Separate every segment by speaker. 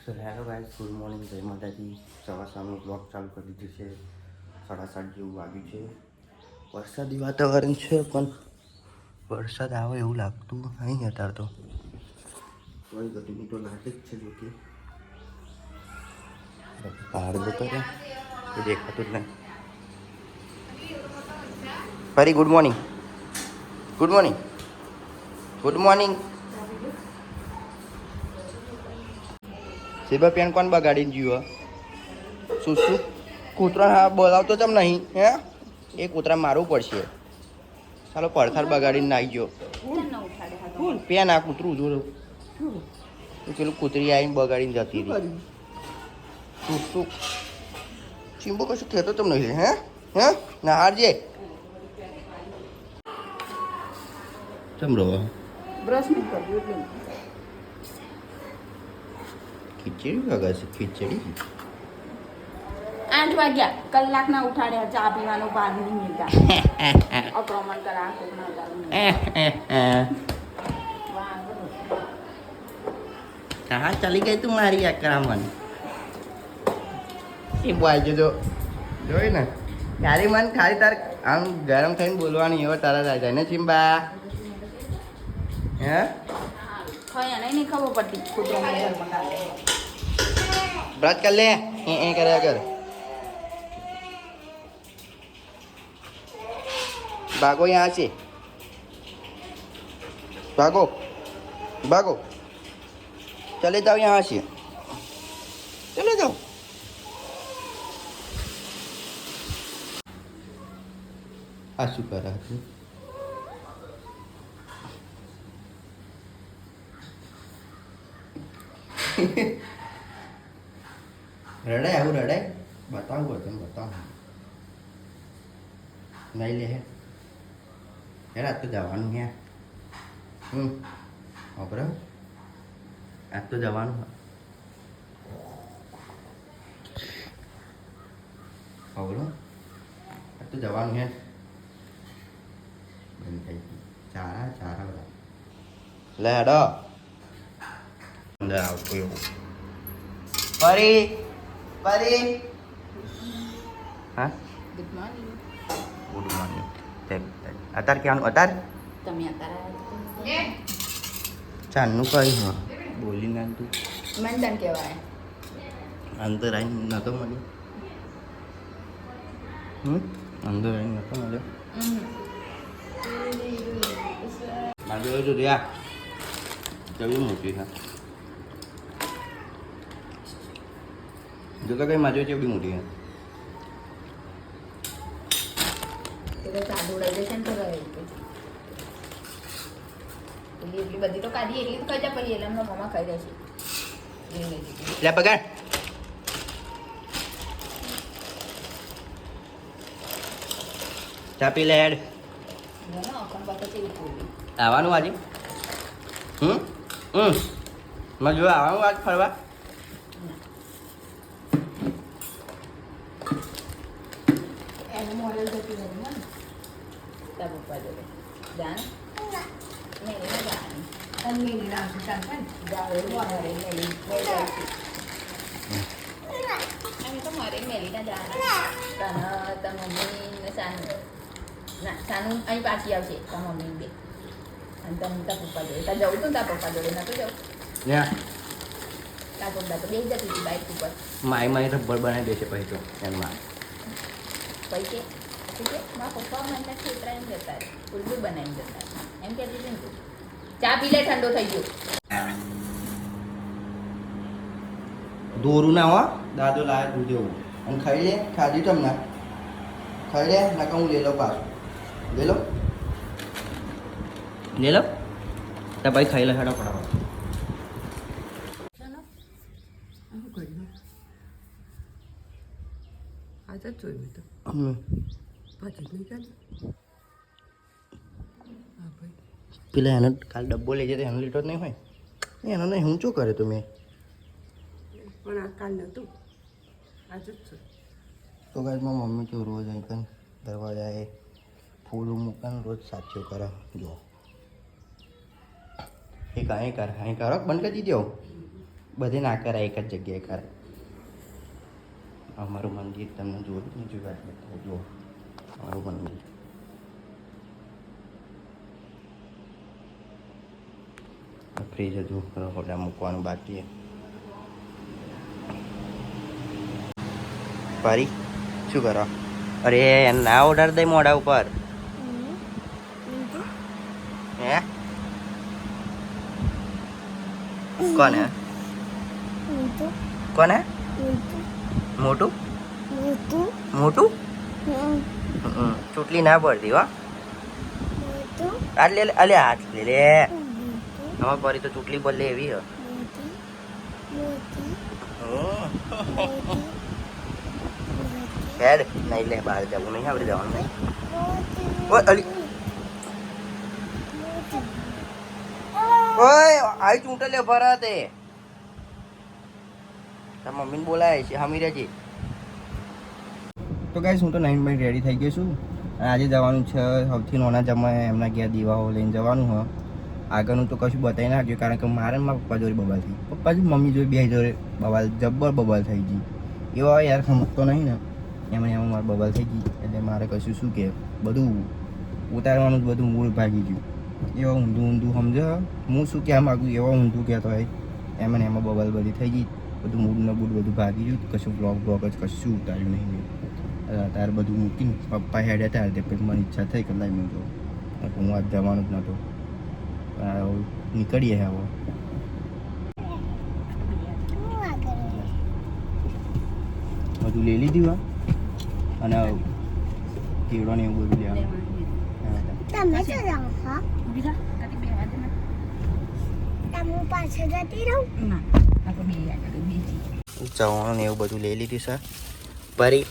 Speaker 1: So hello guys good morning જય માતાજી. સવાર સામનું બ્લોગ ચાલુ કરી દીધું છે. સાડા સાત જેવું વાગ્યું છે. વરસાદી વાતાવરણ છે, પણ વરસાદ આવે એવું લાગતું નહીં અત્યારે તો. કોઈ ગરમી તો લાગે જ છે જોકે. બહાર જતો રહે એ દેખાતું જ નહીં ફરી good morning good morning good morning સેબા પેન કોણ બગાડીને જીવો? શું શું? કૂતરા, હા, બોલાવતો ચમ નહીં, હે? એ કૂતરા મારવું પડશે. ચાલો પડથાર બગાડીને ગયો પેન આ કૂતરું જોડે. પેલું કૂતરી આવીને બગાડીને જતી રહી. શું શું? ચીંબો કશું કહેતો તમને હે? હે? ના, હારજે. ચમ રહો?
Speaker 2: બ્રશ નહીં કરજો એટલે.
Speaker 1: ખીચડી વગાશે ખીચડી.
Speaker 2: આઠ વાગ્યા. કલાકના ઉઠાડ્યા ચા પીવાનો ભાગ નહીં મિલતા અક્રમણ કરા હા
Speaker 1: ચાલી ગઈ તું મારી આક્રમણ એ બાજુ તો જોઈ ને. તારી મન ખાલી તાર આમ ગરમ થઈને બોલવાની એવો તારા રાજા ને ચિંબા? હે?
Speaker 2: ખબર પડતી.
Speaker 1: બ્રશ કર લે એ એ કર્યા કર ભાગો यहाँ से भागो भागो चले जाओ यहाँ से चले जाओ આ શું કરે છે રડાય આવું રડાય બતાવું તને બતાવું નહીં લે હે યાર આજ તો જવાનું હે હમ અપરા આજ તો જવાનું અવરો આજ તો જવાનું હે બંધ થઈ ગયું ચારા ચારા બધા લે હેડો અંદર આવતું એવું પરી પરી હા
Speaker 2: ગુડ મોર્નિંગ
Speaker 1: ગુડ મોર્નિંગ અત્યારે ક્યાંનું અત્યારે
Speaker 2: તમે અત્યારે
Speaker 1: ચાંદનું કઈ હા બોલી ના તું
Speaker 2: મંદન કહેવાય
Speaker 1: અંદર આવીને મળ્યો હમ અંદર આવીને મળ્યો મારી જોડે જો આ કેવી મોટી છે જો તો કઈ માજો ચેવડી મોટી
Speaker 2: એટલે બધી તો કાઢી એટલી તો ખાઈ પછી એટલે એમનો મમ્મા ખાઈ
Speaker 1: લે પગાર ચા પી લે હેડ. આવવાનું આજે? હમ? હમ. મારે આવવાનું આજ ફરવા?
Speaker 2: એનું મોડેલ જતી રહી ને તાર પપ્પા જોડે જાણ નહીં નહીં જાણ
Speaker 3: તન્મીની રાશિ ચાલશે ને
Speaker 2: જાઓ એવું મારે મેલી લઈ જાય છે અમે તો મારે મેલી ના જાણ તને તાર મમ્મી ને સાનું ના સાનું અહીં પાછી આવશે તાર મમ્મી બે અને તમે તાર પપ્પા જોડે તાર જવું તું તાર પપ્પા જોડે નતું જવું
Speaker 1: ત્યાં
Speaker 2: તાર પપ્પા તો બે જતી હતી બાઇક ઉપર
Speaker 1: માય માય રબર બનાવી દેશે પછી તો એમાં
Speaker 2: પૈસે કે મારા પપ્પા મને ખેતરા એમ જતા રહે ઉલ્લુ બનાવીને જતા રહે. એમ કહેતી હતી ને તું ચા પી લે ઠંડો થઈ ગયો
Speaker 1: દોરું ના હો દાદો લાવે દૂધ એવું અને ખાઈ લે ખાધી તમને ખાઈ લે નકા હું લઈ લઉં પાછું લઈ લો લઈ લો તો ભાઈ ખાઈ લે હેડો ફટાફટ
Speaker 3: ચાલો આવું કર્યું આજે જ જોયું મેં તો
Speaker 1: પેલા એનો કાલ ડબ્બો લઈ જતો એનો લીટો જ નહીં હોય? એનો નહીં હું શું કરે તમે
Speaker 3: પણ આ કાલ નહોતું. આજે જ
Speaker 1: તો કાંઈ મારી મમ્મી તો રોજ અહીં પણ દરવાજાએ ફૂલ મૂકવાનું રોજ સાચો કરે. જો. એ કાંઈ કર અહીં કરો બંધ કરી દીધો. બધે ના કરાય એક જ જગ્યાએ કરાય અમારું મંદિર તમને જોયું જોવા જોયું જુઓ અમારું મંદિર ફ્રીજ હજુ હોટા મૂકવાનું બાકી પારી શું કરો? અરે ના ઓર્ડર દે મોઢા ઉપર. હે? કોને કોને મોટું? મોટું? હમ, ચૂંટલી ના પડતી હો. આટ લે. અલે હાથ લે લે. હવે પરી તો ચૂંટલી લે એવી હો. હમ. હેડ નહીં લે બહાર જવું નહીં આવડી જવાનું નહીં. ઓય અલી. ઓય આવી ચૂંટલે લે ભરાતે. તાર મમ્મીને બોલાય છે હમી રહેજે તો ગાઈશ હું તો નાઇન બાઈ રેડી થઈ ગયો છું. અને આજે જવાનું છે સૌથી નાના જમાએ એમના ઘેર દીવાઓ લઈને જવાનું હોય આગળનું તો કશું બતાવી નાખ્યું કારણ કે મારે મારા પપ્પા જોડે બબાલ થઈ પપ્પા જોડે મમ્મી જોડે બે જોડે બબાલ, જબ્બર બબાલ થઈ ગઈ. એવા યાર સમજતો નહીં ને. એમણે એમાં મારે બબાલ થઈ ગઈ, એટલે મારે કશું શું કે, બધું ઉતારવાનું જ બધું મૂળ ભાગી ગયું. એવા ઊંધું ઊંધું સમજે, હું? શું કહેવા માગું, એવા ઊંધું કહેતો હોય. એમને એમાં બબાલ બધી થઈ ગઈ, બધું મૂડ ને બૂડ બધું ભાગી ગયું, કશું બ્લોગ બ્લોગ જ કશું ઉતાર્યું નહીં. તારે બધું મૂકીને પપ્પા હેડે ત્યારે તે પછી મને ઈચ્છા થઈ કે લાઈ મૂકો હું આજ જવાનું જ નહોતો નીકળીએ હવે. બધું લઈ લીધું હા? અને કેવડો ને એવું બધું લેવાનું
Speaker 2: વાગે ના.
Speaker 1: ચવાણું એવું બધું લઈ લીધું સર પરી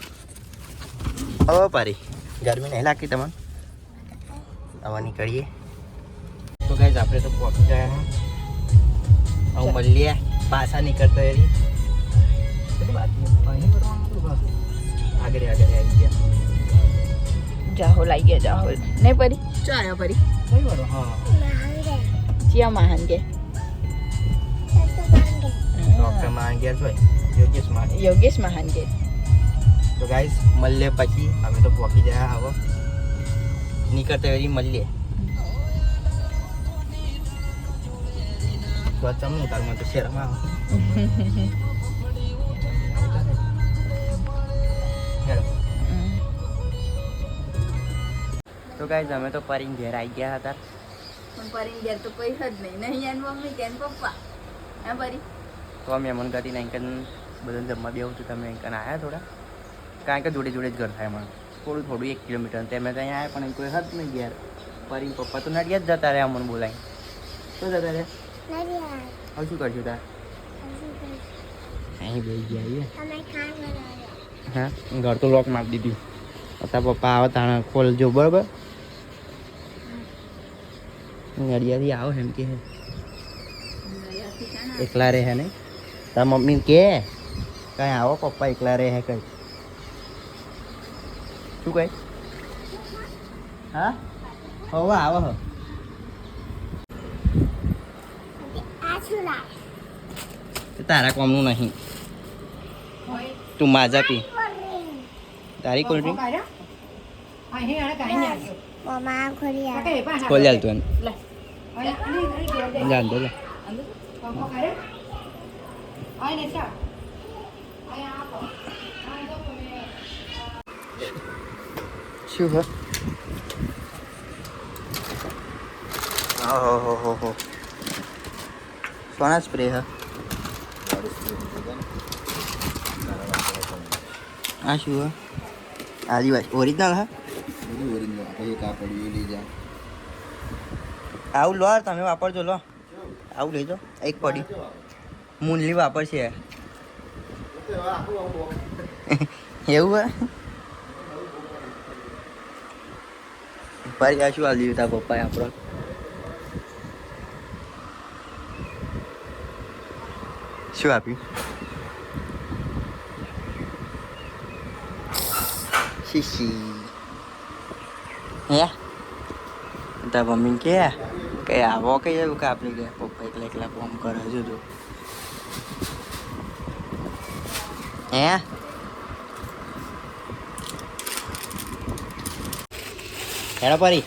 Speaker 1: હવે પરી. ગરમી નહીં લાગતી તમને? આવા નીકળીએ. તો ગાઈઝ આપણે તો પહોંચી ગયા હા. હવે મળીએ. પાછા નીકળતો એરી આગળ આગળ આવી ગયા.
Speaker 2: જાહોલ આવી ગયા જાહોલ. નહીં પરી? ચો આવ્યો પરી?
Speaker 1: કઈ વાળો હા.
Speaker 2: ચિયા
Speaker 4: માંગે.
Speaker 1: ડૉક્ટરમાં ગયા યોગેશમાં યોગેશ
Speaker 2: મહાન કે
Speaker 1: તો ગાઈઝ મળીએ પછી. અમે તો પહોંચી ગયા હવે નીકળતા વેરી મળીએ. તો ચમનું તાર મને તો શરમ આવે. તો ગાઈઝ અમે તો પરિંગ ઘેર આવી ગયા હતા.
Speaker 2: પણ પરિંગ ઘેર તો કોઈ જ નહીં. નહીં એની મમ્મી કે પપ્પા. હે પરી?
Speaker 1: તો અમે મન ગતિ નાઈકન બધા જમવા બેવું છું. તમે નાઈકન આવ્યા થોડા? કારણ કે જોડે જોડે જ ઘર થાય મને થોડું થોડું એક કિલોમીટર તેમે ત્યાં આવ્યા પણ કોઈ હદ નહીં ઘેર પરી પપ્પા તો નડિયાદ જતા રહ્યા મને બોલાય. શું જતા રહ્યા?
Speaker 4: નથી આવે
Speaker 1: હવે શું કરશું તાર? અહીં બેસી ગયા
Speaker 4: તમે ખાણ બનાવ્યો
Speaker 1: હા? ઘર તો લોક મારી દીધું. અત્યારે પપ્પા આવે તાણે ખોલજો બરાબર? નડિયાથી આવો એમ કે. એકલા રહે નહીં. તાર મમ્મી કે કઈ આવો પપ્પા એકલા રહે કઈ. શું કઈ? હા? હવે આવો હ.
Speaker 4: આ શું લાવે
Speaker 1: તે તારા કોમનું નહીં. તું માજા પી. તારી કોલ્ડ ડ્રિંક ખોલ જાલ તું
Speaker 2: લે.
Speaker 1: જાલ દો. લે શું હો ઓહો હો હો હો. સોના સ્પ્રે હા આ શું હા આદિવાસી ઓરિજિનલ હા આવું લો તમે વાપરજો લો. આવું લેજો એક પડી. મુનલી વાપરશે. એવું હે? પરી આ શું આલ્યું તા પપ્પાએ આપણો? શું આપ્યું? શીશી હે? તાર મમ્મી કે? કે આવો કઈ એવું કે આપણે કે પપ્પા એકલા એકલા ફોન કરે તો. હે? હેડો પરી.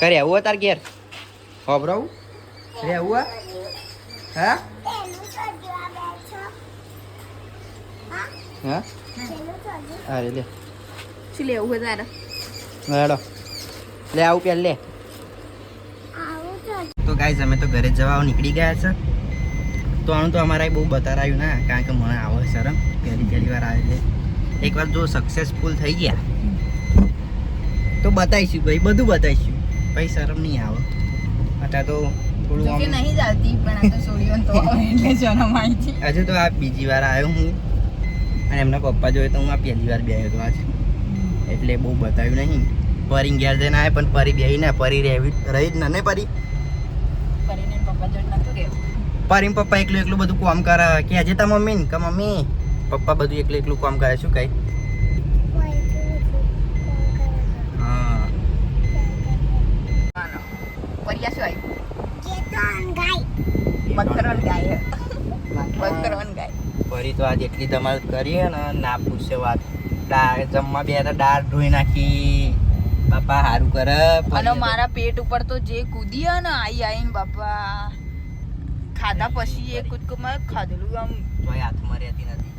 Speaker 1: કરે આવું તાર ઘેર. હોબરાવું રે આવું હા?
Speaker 4: પેલું તો
Speaker 1: હા? અરે લે.
Speaker 2: શું લેવું તારે?
Speaker 1: હેડો. લે આવું પેલ લે.
Speaker 4: તો
Speaker 1: ગાઈઝ અમે તો ઘરે જવા નીકળી ગયા છે. તો આનું તો અમારે બહુ બતારાયું ના કારણ કે મને આવો શરમ. પહેલી પહેલી વાર આવે એટલે એકવાર જો સક્સેસફુલ થઈ ગયા. તો બતાવીશું ભાઈ બધું બતાવીશું. ભાઈ શરમ નહીં આવે. અત્યારે તો થોડું
Speaker 2: નહીં ચાલતી પણ આ તો તો એટલે શરમ આવી
Speaker 1: હજુ તો આ બીજી વાર આવ્યો હું. અને એમના પપ્પા જોયે તો હું આ પહેલી વાર બે આવ્યો હતો આજે. એટલે બહુ બતાવ્યું નહીં. પરી ઘેર જઈને આવે પણ પરી બેહી ને પરી રહેવી રહી જ ના ને પરી
Speaker 2: પરી પપ્પા
Speaker 1: એકલું એકલું બધું કામ કરે કે આજે તા મમ્મી ને? કે મમ્મી પપ્પા બધું એકલું એકલું કામ કરે શું કોઈ
Speaker 4: એટલું કોણ કરે
Speaker 1: હા
Speaker 2: પરિયા શું બકરોન ગાય બકરોન ગાય
Speaker 1: પરી તો આજ એટલી ધમાલ કરી ને ના પૂછે વાત. દાળ જમવા બે તો દાળ ધોઈ નાખી. બાપા સારું કરે.
Speaker 2: અને મારા પેટ ઉપર તો જે કૂદી ને આઈ આઈને બાપા. ખાધા પછી એ કૂદકુમાં ખાધેલું આમ.
Speaker 1: તોય હાથમાં રહેતી નથી.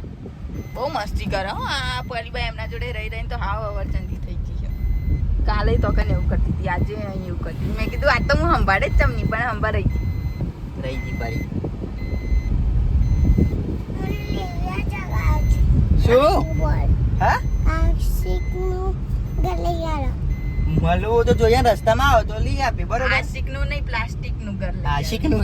Speaker 2: બહુ મસ્તી કરો હો આ પરિભાઈ એમના જોડે રહી રહીને તો હાવ અવરચંદી થઈ કાલે તો કને એવું કરતી હતી આજે અહીં એવું કરતી મેં કીધું આજ તો હું સંભાળે જ તમની પણ સંભાળ રહી હતી
Speaker 1: રહી ગઈ
Speaker 4: ભાઈ
Speaker 1: શું? હા?
Speaker 4: આ
Speaker 1: મળવું તો જોઈએ રસ્તામાં આવો તો લઈ આપે બરોબર?
Speaker 2: આશિકનું નહીં પ્લાસ્ટિકનું ઘર લઈ
Speaker 1: આશિકનું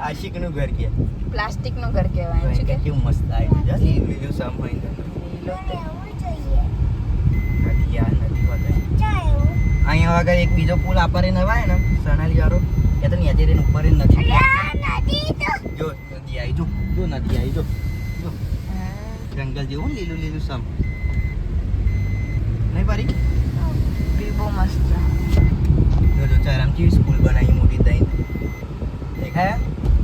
Speaker 1: આશિકનું ઘર કે.
Speaker 2: પ્લાસ્ટિકનું ઘર કહેવાય છે કે?
Speaker 1: કેવું મસ્ત આવ્યું છે લીલું લીલું સમ હોય ને
Speaker 2: લીલો તે.
Speaker 4: એવું જોઈએ
Speaker 1: નથી યાર નથી બતાવ્યું.
Speaker 4: ચા એવું
Speaker 1: અહીંયા આગળ એક બીજો પુલ આપરે નવાય ને સણાલી વાળો એ તો ન્યાથી રહીને ઉપર નથી જો નદી આવી જો જો નદી આવી જો જો. જંગલ જેવું લીલું લીલું સમ. નહીં પારી
Speaker 2: બી બહુ મસ્ત.
Speaker 1: જો જો ચારામ કેવી સ્કૂલ બનાવી મોટી દઈ દેખાયા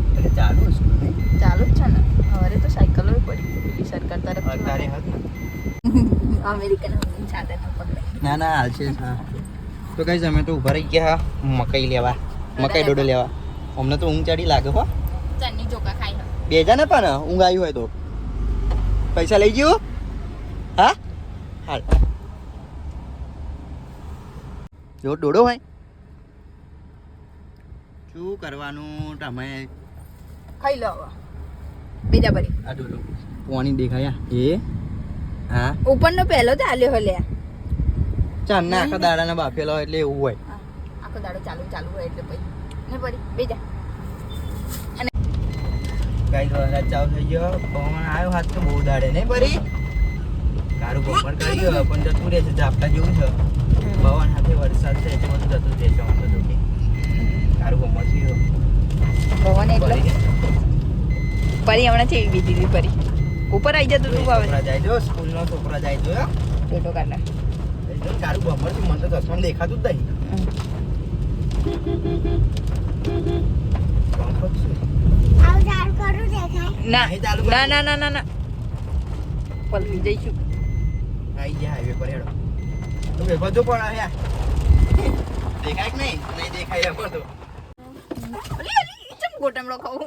Speaker 1: એટલે ચાલુ સ્કૂલ નહીં.
Speaker 2: ચાલુ જ છે ને? હવે તો સાયકલો પડી. સરકાર
Speaker 1: અત્યારે
Speaker 2: તરફથી
Speaker 1: હદ ને.
Speaker 2: અમેરિકન
Speaker 1: ના ના હાલ છે હા. તો કઈ અમે તો ઊભા રહી ગયા મકાઈ લેવા મકાઈ ડોડો લેવા. અમને તો ઊંઘ ચડી લાગે હો. બે જા ને પણ ઊંઘ આવી હોય તો. પૈસા લઈ ગયો? હા? હાલ. જો ડોડો હોય. શું કરવાનું? તમે
Speaker 2: ખાઈ લો બીજા ભરી
Speaker 1: આ ડોડો પાણી દેખાયા. એ? હા?
Speaker 2: ઉપરનો પહેલો તો આલ્યો હો લે.
Speaker 1: ચાંદના આખા દાડાના બાફેલા હોય એટલે એવું હોય.
Speaker 2: આખો દાડો ચાલુ ચાલુ હોય એટલે પછી. ને પડી બીજા
Speaker 1: ગાઈ વરસાદ ચાલુ થઈ ગયો. પવન આવ્યો હાથ તો બહુ દાડે નહીં પરી કારું બપોર કરી ગયો પણ જતું રહેશે ઝાપટા જેવું છે. પવન સાથે વરસાદ છે એટલે બધું જતું રહેશે વાંધો તો કે કારું
Speaker 2: ભવન એટલે
Speaker 1: પરી
Speaker 2: હમણાં છે બીજી પરી ઉપર આવી જતું તું
Speaker 1: છોકરા જાય જો સ્કૂલનો છોકરા જાય જો
Speaker 2: જોટો કાઢના
Speaker 1: કારું બપોર છે મને તો ચશ્મા દેખાતું જ નહીં. જ
Speaker 2: ના
Speaker 1: ચાલુ
Speaker 2: ના ના ના ના ના. પલટી જઈશું.
Speaker 1: આવી ગયા હાઈવે પર હેડો. તો બે બધું પણ આવ્યા દેખાય કે નહીં? નહીં દેખાય એમ તો.
Speaker 2: ગોટમડો ખાવું?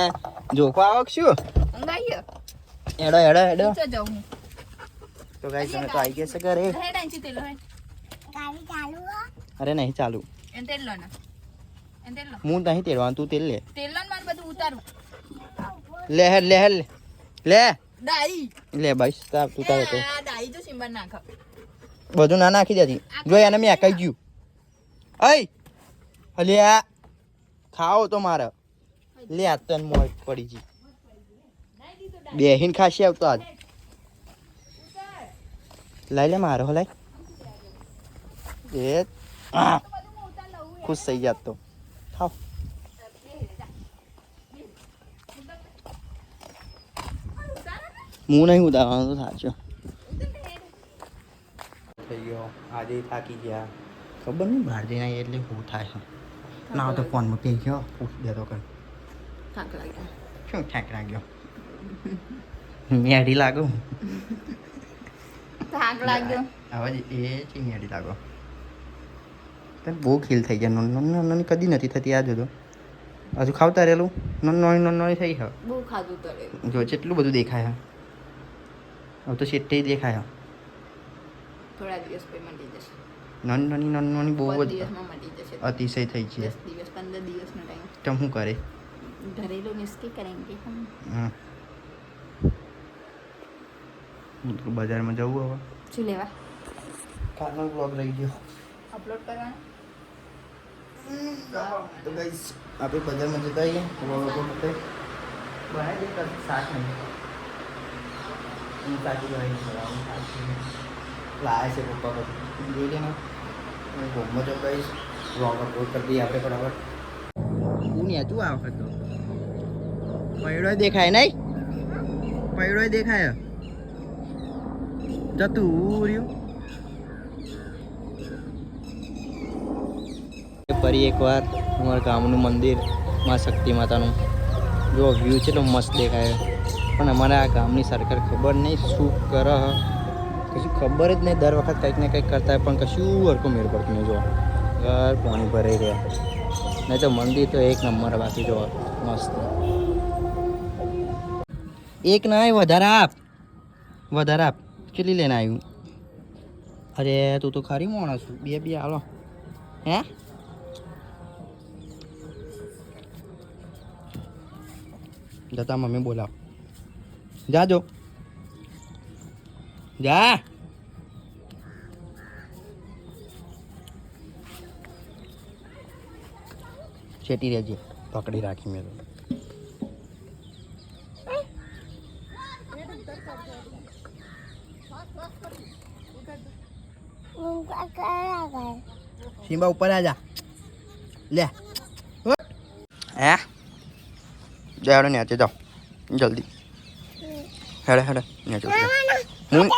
Speaker 1: જોખો આવક શું?
Speaker 2: આવી ગયો
Speaker 1: હેડો હેડો હેડો.
Speaker 2: નીચે જાઉં
Speaker 1: તો ગાઈસ અમે તો આવી ગયા છે ઘરે.
Speaker 2: હેડ અહીંથી તેલો હેડ
Speaker 4: ગાડી ચાલુ હો.
Speaker 1: અરે નહીં ચાલુ.
Speaker 2: એને તેલ લો ના. એને તેલ લો
Speaker 1: હું નહીં તેડવાનું તું તેલ લે.
Speaker 2: તેલ લો ને મારે બધું ઉતારું
Speaker 1: લે હે લે લે લે.
Speaker 2: ડાઈ
Speaker 1: લે ભાઈ તાર તું તારે તો.
Speaker 2: ડાઈ જો સિમ્બન નાખ.
Speaker 1: બધું ના નાખી દેતી જો એને મેં કહી ગયું. અય. અલે આ. ખાઓ તો મારે. લે આ તન મોજ પડી જી બેહીન ખાસી આવતો આજ. લઈ લે મારો હો લઈ એ આ, ખુશ થઈ જાત તો ખાઓ હું નહીં ઉતારવાનું તો સાચો થઈ ગયો આજે થાકી ગયા ખબર નહીં બહાર જઈને આવીએ એટલે શું થાય છે ના તો ફોનમાં પી ગયો પૂછ દેતો કઈ
Speaker 2: થાક લાગ્યો
Speaker 1: શું ઠેક લાગ્યો મેડી લાગો
Speaker 2: થાક લાગ્યો.
Speaker 1: આવા એ છે લાગો. તને બહુ ખીલ થઈ ગયા. નોન નોન નોન કદી નથી થતી આ જોતો હજુ ખાવતા રહેલું? નોન નોન નાની થઈ હા.
Speaker 2: બહુ ખાધું તળે
Speaker 1: જો કેટલું બધું દેખાય હવે તો શેઠે દેખાય
Speaker 2: થોડા દિવસ પછી મળી જશે.
Speaker 1: નોન નોની નોન નોની બહુ જ
Speaker 2: દિવસમાં મળી જશે.
Speaker 1: અતિશય થઈ છે
Speaker 2: દસ દિવસ પંદર દિવસનો ટાઈમ
Speaker 1: તો શું કરે?
Speaker 2: ઘરેલું નિસ્કી કરેંગે હમ.
Speaker 1: હા તો બજારમાં જવું હવે.
Speaker 2: શું લેવા?
Speaker 1: કાલનો બ્લોગ રહી ગયો.
Speaker 2: અપલોડ કરવાનો?
Speaker 1: તો ગાઈસ આપણે બજારમાં જતા આવીએ બ્લોગ લોકો માટે. બનાવી દે શાક નહીં હું સાચી બનાવી શાક લાયા છે પપ્પા બધું. જોઈ લે ને હું ગોમમાં જો ગાઈસ બ્લોગ અપલોડ કરી દઈએ આપણે બરાબર હું નહીં હતું આ વખત તો. પૈડો દેખાય નહીં? પૈડો દેખાય. જતું રહ્યું ફરી એકવાર અમારા ગામનું મંદિર, માં શક્તિ માતાનું. જો વ્યૂ છે તો મસ્ત દેખાય. પણ અમારા આ ગામની સરકાર ખબર નહીં શું કરે. કશું ખબર જ નહીં. દર વખત કંઈક ને કંઈક કરતા પણ કશું હરખું મેળ પડતું નહીં. જો, ઘર પાણી ભરાઈ રહ્યા. નહીં તો મંદિર તો એક નંબર બાકી જો, મસ્ત. એક ના વધારે આપ. વધારે આપ. કેટલી લઈને આવ્યું? અરે, તું તો ખરી માણસ. છું બે બે, હાલો. હે? જતા મમ્મી બોલાવ. જાજો જા. છેટી રહેજે. પકડી રાખી મેં.
Speaker 4: હું કરા કર
Speaker 1: સિમ્બા ઉપર આજા. લે. હે. જાડો નેચે જાઓ. જલ્દી. હેડે હેડે ને ઉતરો. હું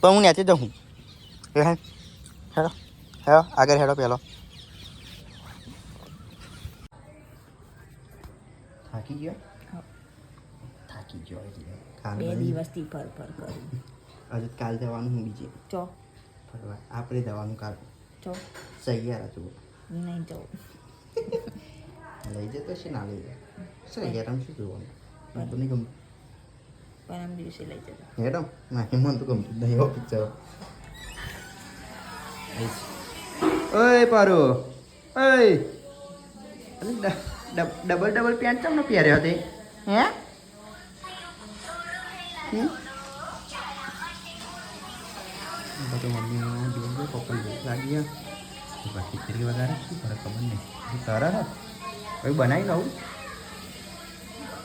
Speaker 1: પણ હું નેચે જાઉં. હે હેડ હેડો આગળ હેડો પેલો. થાકી ગયો? થાકી ગયો એટલે.
Speaker 2: બે દિવસથી ફર ફર કરું.
Speaker 1: આજે કાલ જવાનું હું બીજે.
Speaker 2: ચો
Speaker 1: ફરવા આપણે જવાનું કાલ.
Speaker 2: સહી
Speaker 1: સૈયારા જુઓ
Speaker 2: નહીં જવું
Speaker 1: લઈ જતો છે ના લઈ જાય સૈયારામાં શું જોવાનું? મને તો નહીં ગમતું.
Speaker 2: પરમ દિવસે લઈ જતો
Speaker 1: મેડમ ના હેમંત ગમતું નહીં એવો પિક્ચર. ઓય પારો. ઓય. ડબલ ડબલ પેન્ટ ચમ ન પહેર્યો તે? હે? હમ? બધું મમ્મી જોઈ ગયો પપ્પા ભૂખ લાગી ગયા બાકી ખીચડી વધારે શું કરે ખબર નહીં. હજી કંઈ બનાવી નવું?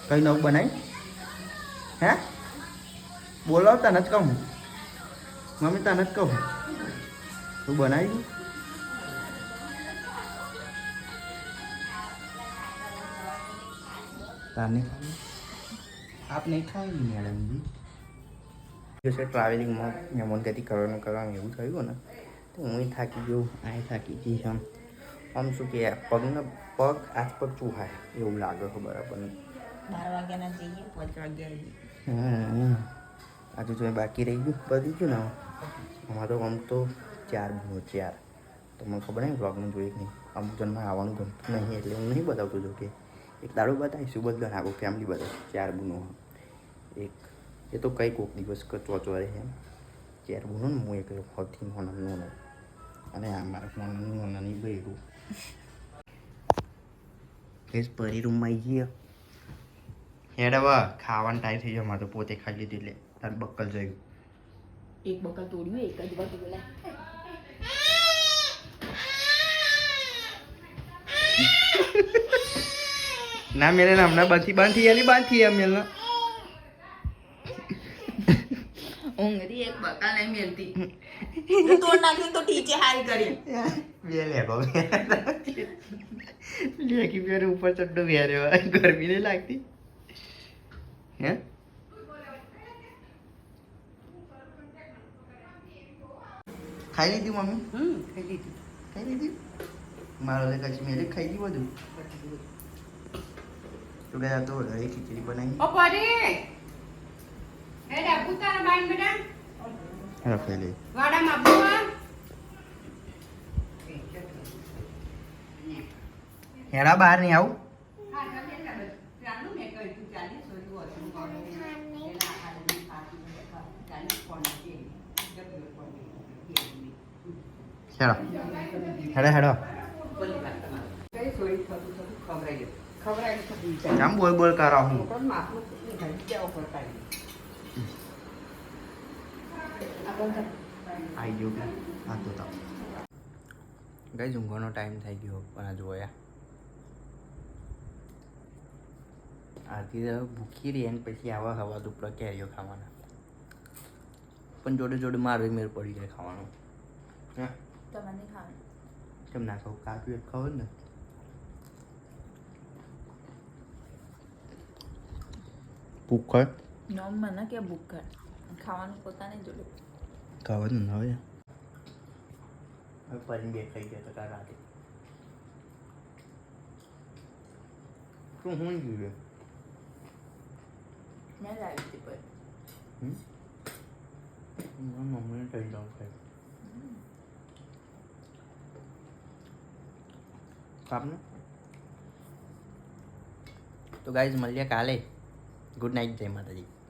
Speaker 1: કંઈ નવું બનાવી? હે? બોલો તને જ કહું. મમ્મી તને જ કહું. તું બનાવી તાને ખાવી? આપ નહીં ખાવી મેડમ જી ટ્રાવેલિંગમાં મહેમાન ગતિ કરવાનું કરવાનું એવું થયું ને તો હું થાકી ગયો આ થાકી ગઈ આમ આમ શું કે પગને પગ આજ પગ ચૂહાય એવું લાગે છે બરાબર
Speaker 2: બાર વાગ્યાના જઈએ પાંચ વાગ્યા
Speaker 1: આજે તો બાકી રહી ગયું બધું ગયું ને અમારે તો આમ તો ચાર ગુનો ચાર તો મને ખબર નહીં બ્લોગમાં જોઈએ નહીં. અમુક જણમાં આવવાનું ગમતું નહીં એટલે હું નહીં બતાવતો જો કે. એક દાડો બતાવીશું બધા આખું ફેમિલી બતાવીશું ચાર ગુનો એક એ તો કંઈ કોઈક દિવસ ક ચોચો રહે એમ. ત્યારે ગુનો ને હું એકલો સૌથી નાનો નોનો અને આ મારા નાની નોનાની બૈરું કેસ પરી રૂમમાં આવી ગયા. હેડવા ખાવાનો ટાઈમ થઈ ગયો. મારે તો પોતે ખાઈ લીધું એટલે તાર બક્કલ જોયું.
Speaker 2: એક બકલ તોડ્યું એક જ બોલા
Speaker 1: ના મેરે હમણાં બાંધી બાંધી એની બાંધી એમ મેલના
Speaker 2: ઊંઘરી એક બકા મેલતી. તોડ નાખ્યું તો ટીચે હારી કરી.
Speaker 1: બે લેગો લેગી પેર ઉપર ચડ્ડો બેર્યો ગરમી નહીં લાગતી. હે? ખાઈ લીધી મમ્મી?
Speaker 3: હમ ખાઈ લીધી.
Speaker 1: ખાઈ લીધી? મારો લે કચ્છી મેલે ખાઈ લીધું બધું. તો ગયા તો વધારે ખીચડી બનાવી.
Speaker 3: ઓ પરે બાઈન બેટા.
Speaker 1: રખેલી.
Speaker 3: વાડામાં આ
Speaker 1: હેડા બહાર નહીં આવું? હેડો. હેડો હેડો. કેમ બોલ બોલ કરો હું
Speaker 3: પણ માપનું ઘડી જાવ પડતા
Speaker 1: આવી ગયો કે? હા તો તો. ગઈ ઊંઘવાનો ટાઈમ થઈ ગયો પણ આ જોયા. આરતી તો ભૂખી રહી અને પછી આવા હવા દુપડા કેરીઓ ખાવાના? પણ જોડે જોડે મારો મેળ પડી જાય ખાવાનું. હે?
Speaker 2: તમારે નહીં ખાવાનું.
Speaker 1: કેમ ના ખાવ? કાચું એક ખાવ ને? ભૂખ હોય
Speaker 2: નોમ મને કે ભૂખ ખાવાનું પોતાને જોડે.
Speaker 1: ખાવ જ ને હવે હવે પરીને બે ખાઈ ગયા તો કાલ રાતે શું હું ગયું
Speaker 2: મેં લાવી હતી પર
Speaker 1: હમ મમ્મીને કહી દઉં ખાઈ કાપને તો ગાઈઝ મળીએ કાલે ગુડ નાઇટ જય માતાજી